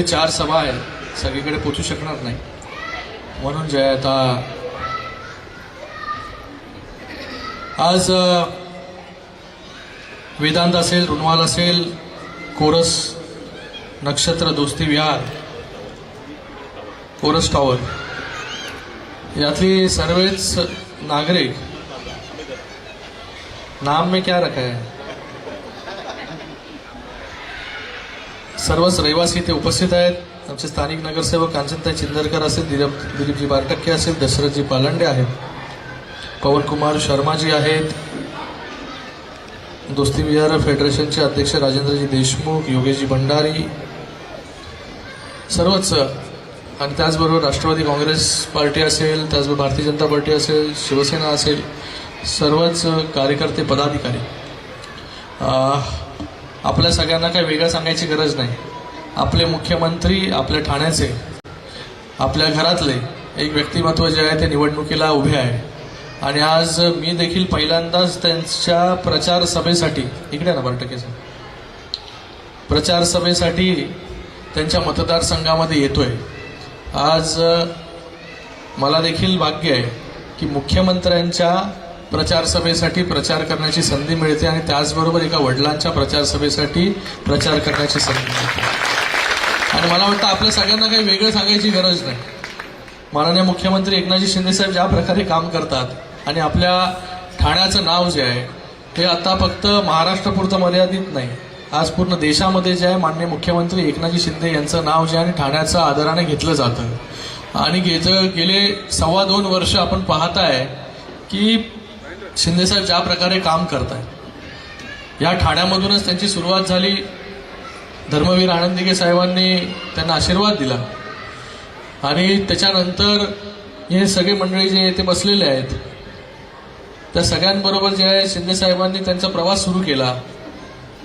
एवढे चार सभा आहेत. सगळीकडे पोचू शकणार नाही. म्हणून जे आता आज वेदांत असेल रुणवाल असेल कोरस नक्षत्र दोस्ती विहार कोरस टॉवर यातली सर्वच नागरिक नाम में क्या रखा है? सर्वच रहिवासी इथे उपस्थित आहेत. आमचे स्थानिक नगरसेवक कांचनताई चिंदरकर असेल दिलीप दिलीपजी बारटक्के असेल दशरथजी पालंडे आहेत. पवनकुमार शर्माजी आहेत. दोस्ती विहार फेडरेशनचे अध्यक्ष राजेंद्रजी देशमुख योगेशजी भंडारी. सर्वच आणि त्याचबरोबर राष्ट्रवादी काँग्रेस पार्टी असेल त्याचबरोबर भारतीय जनता पार्टी असेल शिवसेना असेल सर्वच कार्यकर्ते पदाधिकारी. आपल्या सगळ्यांना काही वेगळं सांगायची गरज नाही. आपले मुख्यमंत्री आपल्या ठाण्याचे आपल्या घरातले एक व्यक्तिमत्व जे आहे ते निवडणुकीला उभे आहे. आणि आज मी देखील पहिल्यांदाच त्यांच्या प्रचार सभेसाठी इकडे ना बरटकेचं प्रचार सभेसाठी त्यांच्या मतदारसंघामध्ये येतो आहे आज मला देखील भाग्य आहे की मुख्यमंत्र्यांच्या प्रचार सभेसाठी प्रचार करण्याची संधी मिळते आणि त्याचबरोबर एका वडिलांच्या प्रचार सभेसाठी प्रचार करण्याची संधी मिळते. आणि मला वाटतं आपल्या सगळ्यांना काही वेगळं सांगायची गरज नाही. माननीय मुख्यमंत्री एकनाथजी शिंदेसाहेब ज्या प्रकारे काम करतात आणि आपल्या ठाण्याचं नाव जे आहे हे आता फक्त महाराष्ट्रापुरतं मर्यादित नाही आज पूर्ण देशामध्ये जे आहे माननीय मुख्यमंत्री एकनाथजी शिंदे यांचं नाव जे आहे आणि ठाण्याचं आदराने घेतलं जातं. आणि घेतं गेले सव्वा दोन वर्ष आपण पाहताय की शिंदेसाहेब ज्या प्रकारे काम करत आहेत या ठाण्यामधूनच त्यांची सुरुवात झाली. धर्मवीर आनंदिके साहेबांनी त्यांना आशीर्वाद दिला. आणि त्याच्यानंतर हे सगळे मंडळी जे येथे बसलेले आहेत त्या सगळ्यांबरोबर जे आहे शिंदे साहेबांनी त्यांचा प्रवास सुरू केला.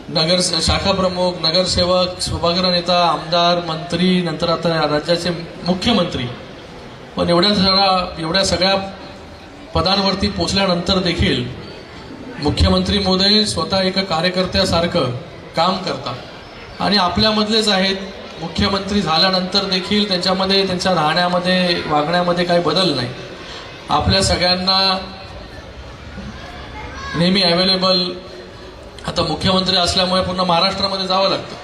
नगर शाखा प्रमुख नगरसेवक सभागृह नेता आमदार मंत्री नंतर आता राज्याचे मुख्यमंत्री. पण एवढ्या सगळ्या एवढ्या सगळ्या पदांवरती पोचल्यानंतर देखील मुख्यमंत्री मोदय स्वतः एका कार्यकर्त्यासारखं काम करतात. आणि आपल्यामधलेच आहेत. मुख्यमंत्री झाल्यानंतर देखील त्यांच्यामध्ये त्यांच्या राहण्यामध्ये वागण्यामध्ये काही बदल नाही. आपल्या सगळ्यांना नेहमी अवेलेबल आता मुख्यमंत्री असल्यामुळे पूर्ण महाराष्ट्रामध्ये जावं लागतं.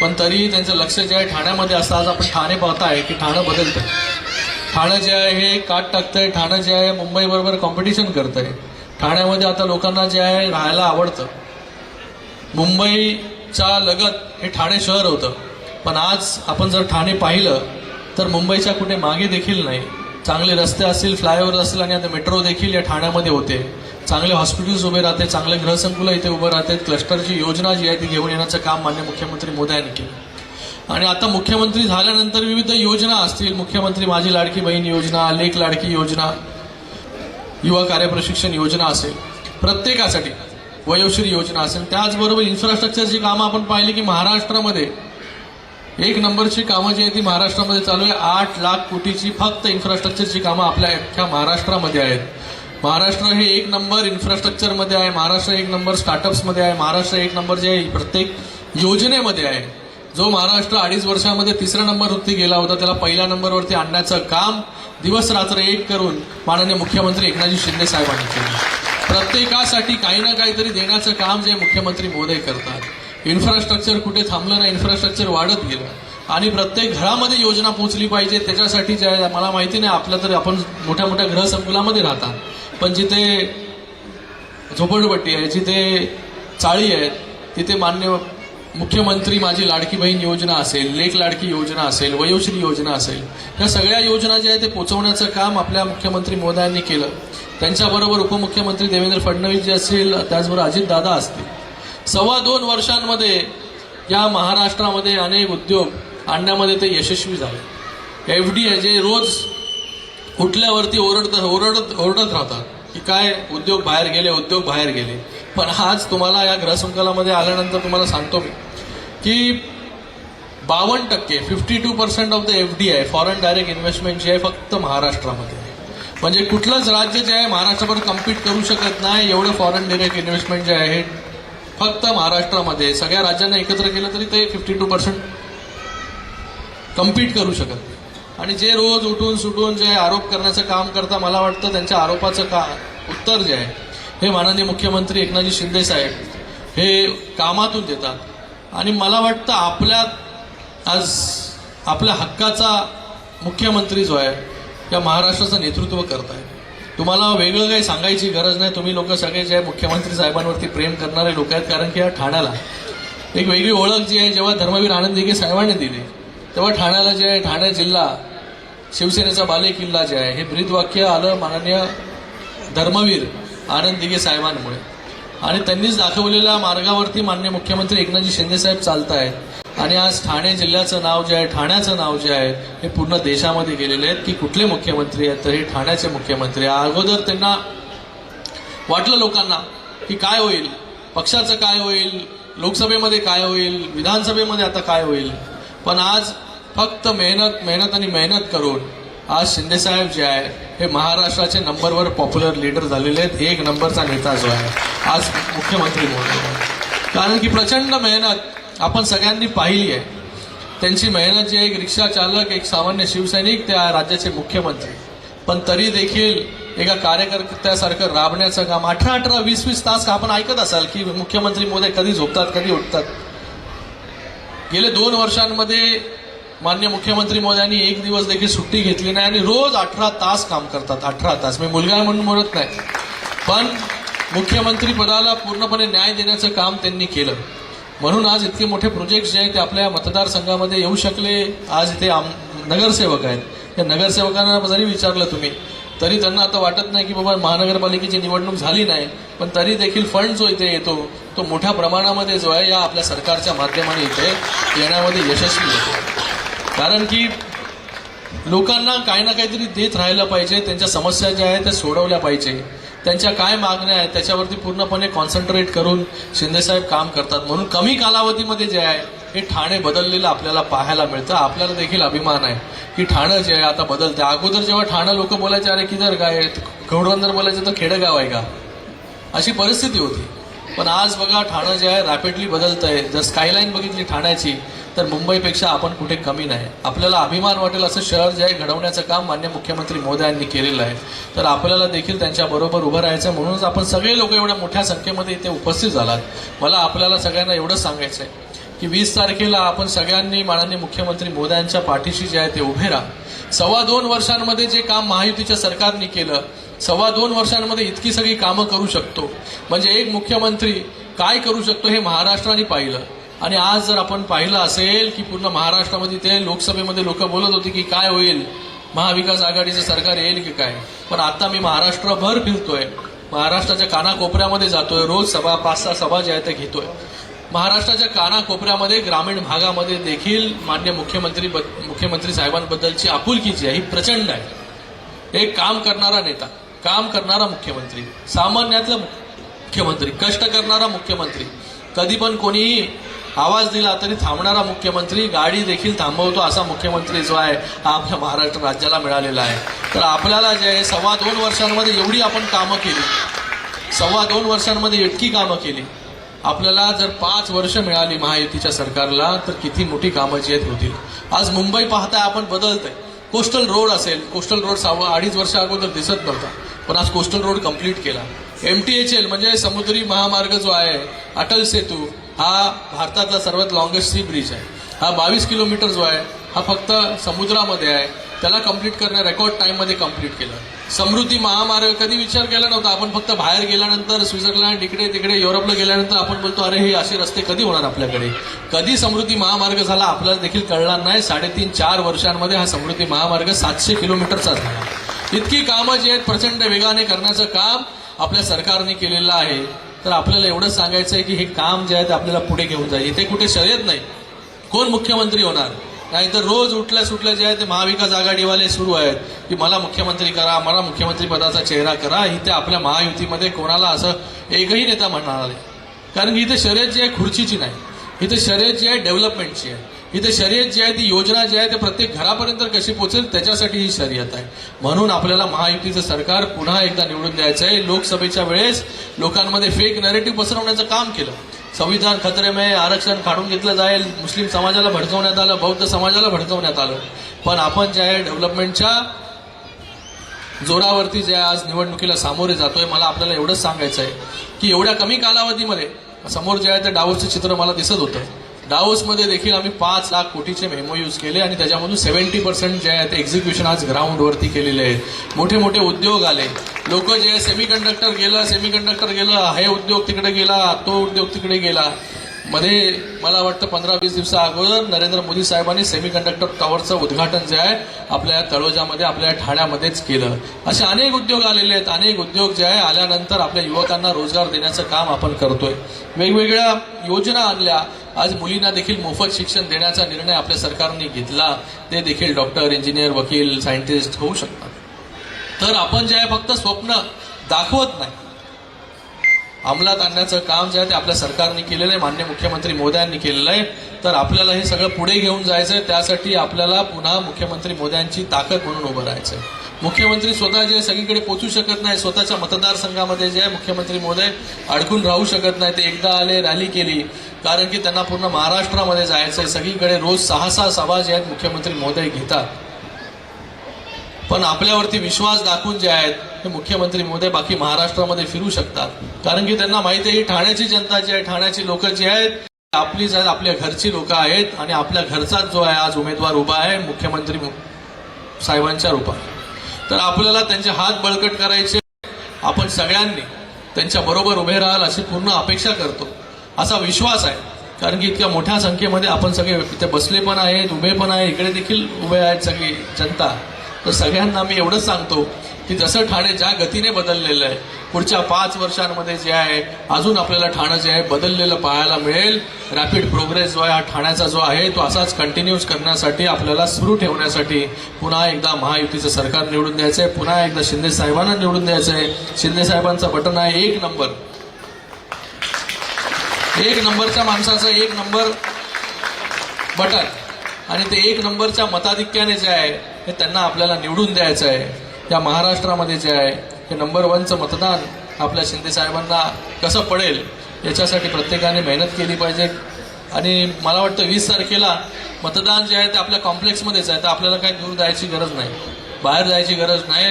पण तरीही त्यांचं लक्ष जे आहे ठाण्यामध्ये असतं. आज आपण ठाणे पाहताय की ठाणं बदलतं ठाणं जे आहे हे काट टाकतंय ठाणं जे आहे मुंबईबरोबर कॉम्पिटिशन करतंय. ठाण्यामध्ये आता लोकांना जे आहे राहायला आवडतं. मुंबईच्या लगत हे ठाणे शहर होतं. पण आज आपण जर ठाणे पाहिलं तर मुंबईच्या कुठे मागे देखील नाही. चांगले रस्ते असतील फ्लायओव्हर असतील आणि आता मेट्रो देखील या ठाण्यामध्ये होते. चांगले हॉस्पिटल्स उभे राहते चांगले गृहसंकुलं इथे उभं राहते क्लस्टरची योजना जी आहे ती घेऊन येण्याचं काम मान्य मुख्यमंत्री मोदी यांनी केलं. आणि आता मुख्यमंत्री झाल्यानंतर विविध योजना असतील. मुख्यमंत्री माझी लाडकी बहीण योजना लेख लाडकी योजना युवा कार्यप्रशिक्षण योजना असेल. प्रत्येकासाठी वयोश्री योजना असेल. त्याचबरोबर इन्फ्रास्ट्रक्चरची कामं आपण पाहिली की महाराष्ट्रामध्ये एक नंबरची कामं जी आहे ती महाराष्ट्रामध्ये चालू आहे. आठ लाख कोटीची फक्त इन्फ्रास्ट्रक्चरची कामं आपल्या अख्ख्या महाराष्ट्रामध्ये आहेत. महाराष्ट्र हे एक नंबर इन्फ्रास्ट्रक्चरमध्ये आहे. महाराष्ट्र एक नंबर स्टार्टअप्समध्ये आहे. महाराष्ट्र एक नंबर जे आहे प्रत्येक योजनेमध्ये आहे. जो महाराष्ट्र अडीच वर्षामध्ये तिसऱ्या नंबरवरती गेला होता त्याला पहिल्या नंबरवरती आणण्याचं काम दिवस रात्र एक करून माननीय मुख्यमंत्री एकनाथजी शिंदे साहेबांनी केलं. प्रत्येकासाठी काही ना काहीतरी देण्याचं काम जे मुख्यमंत्री मोदी करतात. इन्फ्रास्ट्रक्चर कुठे थांबलं नाही इन्फ्रास्ट्रक्चर वाढत गेलं. आणि प्रत्येक घरामध्ये योजना पोहोचली पाहिजे त्याच्यासाठी जे मला माहिती नाही आपलं तर आपण मोठ्या मोठ्या गृहसंकुलामध्ये राहतात. पण जिथे झोपडपट्टी आहे जिथे चाळी आहेत तिथे मान्य मुख्यमंत्री माझी लाडकी बहीण योजना असेल लेख लाडकी योजना असेल वयोश्री योजना असेल या सगळ्या योजना ज्या आहेत ते पोचवण्याचं काम आपल्या मुख्यमंत्री मोदयांनी केलं. त्यांच्याबरोबर उपमुख्यमंत्री देवेंद्र फडणवीस जे असतील त्याचबरोबर अजितदादा असतील. सव्वा दोन वर्षांमध्ये या महाराष्ट्रामध्ये अनेक उद्योग आणण्यामध्ये ते यशस्वी झाले. एफ डी आहे जे रोज उठल्यावरती ओरडत ओरडत ओरडत राहतात की काय उद्योग बाहेर गेले उद्योग बाहेर गेले. पण आज तुम्हाला या ग्रहसंकलामध्ये आल्यानंतर तुम्हाला सांगतो मी की बावन्न टक्के fifty two percent of the F D आहे फॉरेन डायरेक्ट इन्व्हेस्टमेंट जे आहे फक्त महाराष्ट्रामध्ये. आहे म्हणजे कुठलंच राज्य जे आहे महाराष्ट्रावर कम्पीट करू शकत नाही एवढं फॉरेन डायरेक्ट इन्व्हेस्टमेंट जे आहे फक्त महाराष्ट्रामध्ये. सगळ्या राज्यांना एकत्र केलं तरी ते फिफ्टी टू पर्सेंट कम्पीट करू शकत नाही. आणि जे रोज उठून सुटून जे आरोप करण्याचं काम करता मला वाटतं त्यांच्या आरोपाचं का उत्तर जे आहे हे माननीय मुख्यमंत्री एकनाथजी शिंदे साहेब हे कामातून देतात. आणि मला वाटतं आपल्यात आज आपल्या हक्काचा मुख्यमंत्री जो आहे त्या महाराष्ट्राचं नेतृत्व करत आहे तुम्हाला वेगळं काही सांगायची गरज नाही. तुम्ही लोक सगळे जे मुख्यमंत्री साहेबांवरती प्रेम करणारे लोक आहेत कारण की या ठाण्याला एक वेगळी ओळख जी आहे जेव्हा धर्मवीर आनंद दिघे साहेबांनी दिली तेव्हा ठाण्याला जे आहे ठाणे जिल्हा शिवसेनेचा बाले किल्ला जे आहे हे ब्रीदवाक्य आलं माननीय धर्मवीर आनंद दिघे साहेबांमुळे. आणि त्यांनीच दाखवलेल्या मार्गावरती माननीय मुख्यमंत्री एकनाथजी शिंदेसाहेब चालत आहेत आणि आज ठाणे जिल्ह्याचं नाव जे आहे ठाण्याचं नाव जे आहे हे पूर्ण देशामध्ये गेलेले आहेत की कुठले मुख्यमंत्री आहेत तर हे ठाण्याचे मुख्यमंत्री अगोदर त्यांना वाटलं लोकांना की काय होईल पक्षाचं काय होईल लोकसभेमध्ये काय होईल विधानसभेमध्ये आता काय होईल. पण आज फक्त मेहनत मेहनत आणि मेहनत करून आज शिंदेसाहेब जे आहे हे महाराष्ट्राचे नंबरवर पॉप्युलर लीडर झालेले आहेत. एक नंबरचा नेता जो आहे आज मुख्यमंत्री म्हणून. कारण की प्रचंड मेहनत आपण सगळ्यांनी पाहिली आहे. त्यांची मेहनत जी आहे, एक रिक्षा चालक एक सामान्य शिवसैनिक त्या राज्याचे मुख्यमंत्री. पण तरी देखील एका कार्यकर्त्यासारखं राबण्याचं काम अठरा अठरा वीस वीस तास आपण ऐकत असाल की मुख्यमंत्री मोदी कधी झोपतात कधी उठतात? गेले दोन वर्षांमध्ये मान्य मुख्यमंत्री मोदयांनी एक दिवस देखील सुट्टी घेतली नाही आणि रोज अठरा तास काम करतात. अठरा तास. मी मुलगा म्हणून म्हणत नाही. पण मुख्यमंत्री पदाला पूर्णपणे न्याय देण्याचं काम त्यांनी केलं. म्हणून आज इतके मोठे प्रोजेक्ट जे आहेत ते आपल्या मतदारसंघामध्ये येऊ शकले. आज इथे आम नगरसेवक आहेत. या नगरसेवकांना जरी विचारलं तुम्ही तरी त्यांना आता वाटत नाही की बाबा महानगरपालिकेची निवडणूक झाली नाही. पण तरी देखील फंड जो इथे येतो तो मोठ्या प्रमाणामध्ये जो आहे या आपल्या सरकारच्या माध्यमाने इथे येण्यामध्ये यशस्वी होतो. कारण की लोकांना काही ना काहीतरी देत राहायला पाहिजे त्यांच्या समस्या ज्या आहेत त्या सोडवल्या पाहिजे. त्यांच्या काय मागण्या आहेत त्याच्यावरती पूर्णपणे कॉन्सन्ट्रेट करून शिंदेसाहेब काम करतात. म्हणून कमी कालावधीमध्ये जे आहे हे ठाणे बदललेलं आपल्याला पाहायला मिळतं. आपल्याला देखील अभिमान आहे की ठाणं जे आहे आता बदलते अगोदर जेव्हा ठाणं लोक बोलायचे अरे किधर काय घोडबंदर बोलायचं तर खेडेगाव आहे का? अशी परिस्थिती होती. पण आज बघा ठाणं जे आहे रॅपिडली बदलत आहे जर स्कायलाईन बघितली ठाण्याची तर मुंबईपेक्षा आपण कुठे कमी नाही. आपल्याला अभिमान वाटेल असं शहर जे आहे घडवण्याचं काम मान्य मुख्यमंत्री मोदी यांनी केलेलं आहे. तर आपल्याला देखील त्यांच्याबरोबर उभं राहायचं आहे. म्हणूनच आपण सगळे लोक एवढ्या मोठ्या संख्येमध्ये इथे उपस्थित झालात. मला आपल्याला सगळ्यांना एवढंच सांगायचं आहे की वीस तारखेला आपण सगळ्यांनी माननीय मुख्यमंत्री मोदयांच्या पाठीशी जे आहे ते उभे राहा. सव्वा दोन वर्षांमध्ये जे काम महायुतीच्या सरकारने केलं सव्वा दोन वर्षांमध्ये इतकी सगळी कामं करू शकतो. म्हणजे एक मुख्यमंत्री काय करू शकतो हे महाराष्ट्राने पाहिलं. आणि आज जर आपण पाहिलं असेल की पूर्ण महाराष्ट्रामध्ये ते लोकसभेमध्ये लोक बोलत होते की काय होईल महाविकास आघाडीचं सरकार येईल की काय? पण आता मी महाराष्ट्रभर फिरतोय महाराष्ट्राच्या कानाकोपऱ्यामध्ये जातोय रोज सभा पाच सहा सभा ज्या आहेत त्या घेतोय. महाराष्ट्राच्या कानाकोपऱ्यामध्ये ग्रामीण भागामध्ये देखील मान्य मुख्यमंत्री मुख्यमंत्री साहेबांबद्दलची आपुलकी जी आहे ही प्रचंड आहे. एक काम करणारा नेता काम करणारा मुख्यमंत्री सामान्यातला मुख्यमंत्री कष्ट करणारा मुख्यमंत्री कधी पण कोणीही आवाज दिला तरी थांबणारा मुख्यमंत्री गाडी देखील थांबवतो असा मुख्यमंत्री जो आहे हा आपल्या महाराष्ट्र राज्याला मिळालेला आहे. तर आपल्याला जे आहे सव्वा दोन वर्षांमध्ये एवढी आपण कामं केली. सव्वा दोन वर्षांमध्ये इतकी कामं केली. आपल्याला जर पाच वर्ष मिळाली महायुतीच्या सरकारला तर किती मोठी कामं जी आहेत होतील. आज मुंबई पाहताय आपण बदलतंय. कोस्टल रोड असेल कोस्टल रोड सहा अडीच वर्ष अगोदर दिसत नव्हता पण आज कोस्टल रोड कंप्लीट केला. एम टी एच एल म्हणजे समुद्री महामार्ग जो आहे अटल सेतू हा भारतातला सर्वात लॉंगेस्ट सी ब्रिज आहे. हा बावीस किलोमीटर जो आहे हा फक्त समुद्रामध्ये आहे. त्याला कंप्लीट करणं रेकॉर्ड टाईममध्ये कंप्लीट केलं. समृद्धी महामार्ग कधी विचार केला नव्हता आपण फक्त बाहेर गेल्यानंतर स्वित्झर्लंड इकडे तिकडे युरोपला गेल्यानंतर आपण बोलतो अरे हे असे रस्ते कधी होणार आपल्याकडे? कधी समृद्धी महामार्ग झाला आपल्याला देखील कळणार नाही. साडेतीन चार वर्षांमध्ये हा समृद्धी महामार्ग सातशे किलोमीटरचा झाला. इतकी कामं जी आहेत प्रचंड वेगाने करण्याचं काम आपल्या सरकारने केलेलं आहे. तर आपल्याला एवढंच सांगायचं आहे की हे काम जे आहे ते आपल्याला पुढे घेऊन जाईल. इथे कुठे शर्यत नाही. कोण मुख्यमंत्री होणार? नाहीतर रोज उठल्या सुटल्या जे आहे ते महाविकास आघाडीवाले सुरू आहेत. की मला मुख्यमंत्री करा मला मुख्यमंत्री पदाचा चेहरा करा. इथे आपल्या महायुतीमध्ये कोणाला असं एकही नेता म्हणणार नाही. कारण की इथे शर्यत जी आहे खुर्चीची नाही. इथे शर्यत जी आहे डेव्हलपमेंटची आहे. इथे शर्यत जी आहे ती योजना जी आहे ते प्रत्येक घरापर्यंत कशी पोहोचेल त्याच्यासाठी ही शर्यत आहे. म्हणून आपल्याला महायुतीचं सरकार पुन्हा एकदा निवडून द्यायचं आहे. लोकसभेच्या वेळेस लोकांमध्ये फेक नरेटिव्ह पसरवण्याचं काम केलं. संविधान खतरेमय आरक्षण काढून घेतलं जाईल. मुस्लिम समाजाला भडकवण्यात आलं बौद्ध समाजाला भडकवण्यात आलं. पण आपण जे आहे डेव्हलपमेंटच्या जोरावरती जे आज निवडणुकीला सामोरे जातोय मला आपल्याला एवढंच सांगायचं आहे की एवढ्या कमी कालावधीमध्ये समोर जे आहे ते डावरचं चित्र मला दिसत होतं. डावोसमध्ये देखील आम्ही पाच लाख कोटीचे मेमो यूज केले आणि त्याच्यामधून सेव्हन्टी पर्सेंट जे आहे ते एक्झिक्युशन आज ग्राउंडवरती केलेले आहेत. मोठे मोठे उद्योग आले. लोक जे सेमी कंडक्टर गेलं सेमी कंडक्टर गेलं हे उद्योग तिकडे गेला तो उद्योग तिकडे गेला. मध्ये मला वाटतं पंधरा वीस दिवसा अगोदर नरेंद्र मोदी साहेबांनी सेमी कंडक्टर टॉवरचं उद्घाटन जे आहे आपल्या तळोजामध्ये आपल्या ठाण्यामध्येच केलं. असे अनेक उद्योग आलेले आहेत. अनेक उद्योग जे आहे आल्यानंतर आपल्या युवकांना रोजगार देण्याचं काम आपण करतोय. वेगवेगळ्या योजना आणल्या. आज मुलींना देखील मोफत शिक्षण देण्याचा निर्णय आपल्या सरकारने घेतला. ते देखील डॉक्टर इंजिनियर वकील सायंटिस्ट होऊ शकतात. तर आपण जे आहे फक्त स्वप्न दाखवत नाही. अंमलात आणण्याचं काम जे आहे ते आपल्या सरकारने केलेलं आहे मान्य मुख्यमंत्री मोदयांनी केलेलं आहे. तर आपल्याला हे सगळं पुढे घेऊन जायचं आहे त्यासाठी आपल्याला पुन्हा मुख्यमंत्री मोदयांची ताकद म्हणून उभं राहायचं आहे मुख्यमंत्री स्वतः जे सगळीकडे पोचू शकत नाही स्वतःच्या मतदारसंघामध्ये जे आहे मुख्यमंत्री मोदय अडकून राहू शकत नाही ते एकदा आले रॅली केली कारण की त्यांना पूर्ण महाराष्ट्रामध्ये जायचं आहे सगळीकडे रोज सहा सहा सभा जे आहेत मुख्यमंत्री मोदय घेतात. पण आपल्यावरती विश्वास दाखवून जे आहेत हे मुख्यमंत्री मोदी बाकी महाराष्ट्रामध्ये फिरू शकतात. कारण की त्यांना माहिती आहे ही ठाण्याची जनता जी आहे ठाण्याची लोक जी आहेत आपलीच आहेत आपल्या घरची लोक आहेत आणि आपल्या घरचाच जो आहे आज उमेदवार उभा आहे मुख्यमंत्री साहेबांच्या रूपात. तर आपल्याला त्यांचे हात बळकट करायचे. आपण सगळ्यांनी त्यांच्या बरोबर उभे राहाल अशी पूर्ण अपेक्षा करतो. असा विश्वास आहे. कारण की इतक्या मोठ्या संख्येमध्ये आपण सगळे इथे बसले पण आहेत उभे पण आहे इकडे देखील उभे आहेत सगळी जनता. तर सगळ्यांना मी एवढंच सांगतो की जसं ठाणे ज्या गतीने बदललेलं आहे पुढच्या पाच वर्षांमध्ये जे आहे अजून आपल्याला ठाणं जे आहे बदललेलं पाहायला मिळेल. रॅपिड प्रोग्रेस जो आहे हा ठाण्याचा जो आहे तो असाच कंटिन्यूस करण्यासाठी आपल्याला सुरू ठेवण्यासाठी पुन्हा एकदा महायुतीचं सरकार निवडून द्यायचं आहे. पुन्हा एकदा शिंदे साहेबांना निवडून द्यायचं आहे. शिंदे साहेबांचं बटन आहे एक नंबर. एक नंबरच्या माणसाचं एक नंबर बटन. आणि ते एक नंबरच्या मताधिक्याने जे आहे हे त्यांना आपल्याला निवडून द्यायचं आहे. या महाराष्ट्रामध्ये जे आहे हे नंबर वनचं मतदान आपल्या शिंदेसाहेबांना कसं पडेल याच्यासाठी प्रत्येकाने मेहनत केली पाहिजे. आणि मला वाटतं वीस तारखेला मतदान जे आहे ते आपल्या कॉम्प्लेक्समध्येच आहे तर आपल्याला काही दूर जायची गरज नाही. बाहेर जायची गरज नाही.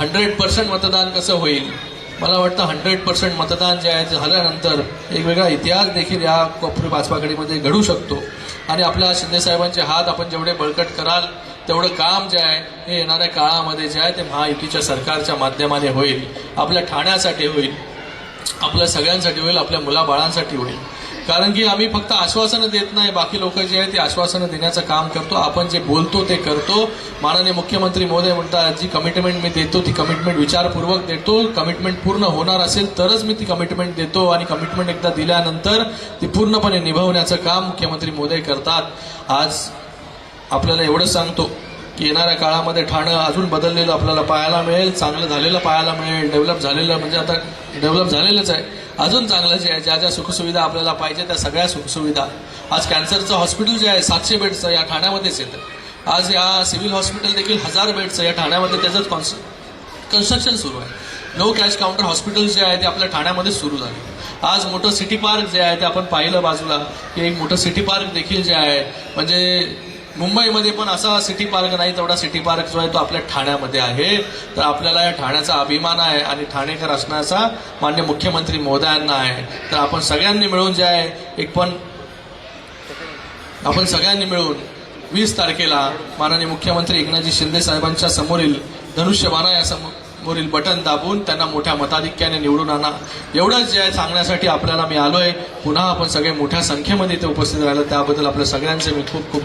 हंड्रेड पर्सेंट मतदान कसं होईल? मला वाटतं हंड्रेड पर्सेंट मतदान जे आहे ते झाल्यानंतर एक वेगळा इतिहास देखील या कोपरी पाचपाकडीमध्ये घडू शकतो. आणि आपल्या शिंदेसाहेबांचे हात आपण जेवढे बळकट कराल तेवढं काम जे आहे हे येणाऱ्या काळामध्ये जे आहे ते महायुतीच्या सरकारच्या माध्यमाने होईल. आपल्या ठाण्यासाठी होईल. आपल्या सगळ्यांसाठी होईल. आपल्या मुलाबाळांसाठी होईल. कारण की आम्ही फक्त आश्वासनं देत नाही. बाकी लोक जे आहे ते आश्वासनं देण्याचं काम करतो. आपण जे बोलतो ते करतो. माननीय मुख्यमंत्री मोदी म्हणतात जी कमिटमेंट मी देतो ती कमिटमेंट विचारपूर्वक देतो. कमिटमेंट पूर्ण होणार असेल तरच मी ती कमिटमेंट देतो. आणि कमिटमेंट एकदा दिल्यानंतर ती पूर्णपणे निभावण्याचं काम मुख्यमंत्री मोदी करतात. आज आपल्याला एवढं सांगतो की येणाऱ्या काळामध्ये ठाणं अजून बदललेलं आपल्याला पाहायला मिळेल चांगलं झालेलं पाहायला मिळेल डेव्हलप झालेलं म्हणजे आता डेव्हलप झालेलंच आहे. अजून चांगलं जे आहे. ज्या ज्या सुखसुविधा आपल्याला पाहिजे त्या सगळ्या सुखसुविधा. आज कॅन्सरचं हॉस्पिटल जे आहे सातशे बेडचं या ठाण्यामध्येच येतं. आज या सिव्हिल हॉस्पिटल देखील हजार बेडचं या ठाण्यामध्ये त्याचंच कॉन्स कन्स्ट्रक्शन सुरू आहे. नो कॅश काउंटर हॉस्पिटल जे आहे ते आपल्या ठाण्यामध्ये सुरू झाले. आज मोठं सिटी पार्क जे आहे ते आपण पाहिलं बाजूला. की एक मोठं सिटी पार्क देखील जे आहे म्हणजे मुंबईमध्ये पण असा सिटी पार्क नाही तेवढा सिटी पार्क जो आहे तो आपल्या ठाण्यामध्ये आहे. तर आपल्याला या ठाण्याचा अभिमान आहे आणि ठाणेकर असण्याचा मान्य मुख्यमंत्री महोदयांना आहे. तर आपण सगळ्यांनी मिळून जे आहे एक पण आपण सगळ्यांनी मिळून वीस तारखेला माननीय मुख्यमंत्री एकनाथजी शिंदे साहेबांच्या समोरील धनुष्यबाणा या समोरील बटन दाबून त्यांना मोठ्या मताधिक्याने निवडून आणा. एवढंच जे आहे सांगण्यासाठी आपल्याला मी आलोय. पुन्हा आपण सगळे मोठ्या संख्येमध्ये इथे उपस्थित राहिलो. त्याबद्दल आपल्या सगळ्यांचे मी खूप खूप